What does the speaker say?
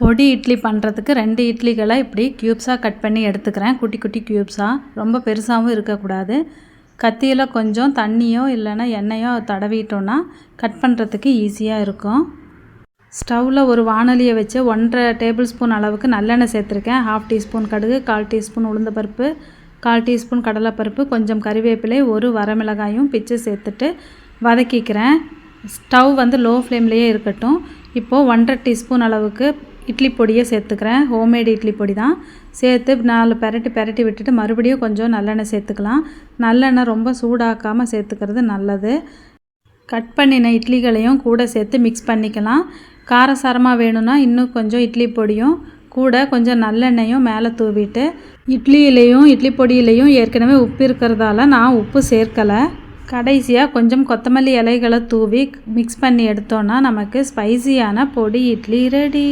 பொடி இட்லி பண்ணுறதுக்கு ரெண்டு இட்லிகளை இப்படி க்யூப்ஸாக கட் பண்ணி எடுத்துக்கிறேன். குட்டி குட்டி க்யூப்ஸாக ரொம்ப பெருசாகவும் இருக்கக்கூடாது. கத்தியில் கொஞ்சம் தண்ணியோ இல்லைன்னா எண்ணெயோ தடவிட்டோன்னா கட் பண்ணுறதுக்கு ஈஸியாக இருக்கும். ஸ்டவ்வில் ஒரு வானலியை வச்சு ஒன்றரை டேபிள் ஸ்பூன் அளவுக்கு நல்லெண்ணெய் சேர்த்துருக்கேன். ஹாஃப் டீஸ்பூன் கடுகு கால் டீஸ்பூன் உளுந்தப்பருப்பு கால் டீஸ்பூன் கடலைப்பருப்பு கொஞ்சம் கறிவேப்பிலை ஒரு வரமிளகாயும் பிச்சு சேர்த்துட்டு வதக்கிக்கிறேன். ஸ்டவ் வந்து லோ ஃப்ளேம்லேயே இருக்கட்டும். இப்போது ஒன்றரை டீஸ்பூன் அளவுக்கு இட்லி பொடியை சேர்த்துக்கிறேன். ஹோம்மேடு இட்லி பொடி தான் சேர்த்து நாலு பெரட்டி பெரட்டி விட்டுட்டு மறுபடியும் கொஞ்சம் நல்லெண்ணெய் சேர்த்துக்கலாம். நல்லெண்ணெய் ரொம்ப சூடாக்காமல் சேர்த்துக்கிறது நல்லது. கட் பண்ணின இட்லிகளையும் கூட சேர்த்து மிக்ஸ் பண்ணிக்கலாம். காரசாரமாக வேணும்னா இன்னும் கொஞ்சம் இட்லி பொடியும் கூட கொஞ்சம் நல்லெண்ணெயும் மேலே தூவிட்டு இட்லியிலையும் இட்லி பொடியிலையும் ஏற்கனவே உப்பு இருக்கிறதால நான் உப்பு சேர்க்கலை. கடைசியாக கொஞ்சம் கொத்தமல்லி இலைகளை தூவி மிக்ஸ் பண்ணி எடுத்தோன்னா நமக்கு ஸ்பைசியான பொடி இட்லி ரெடி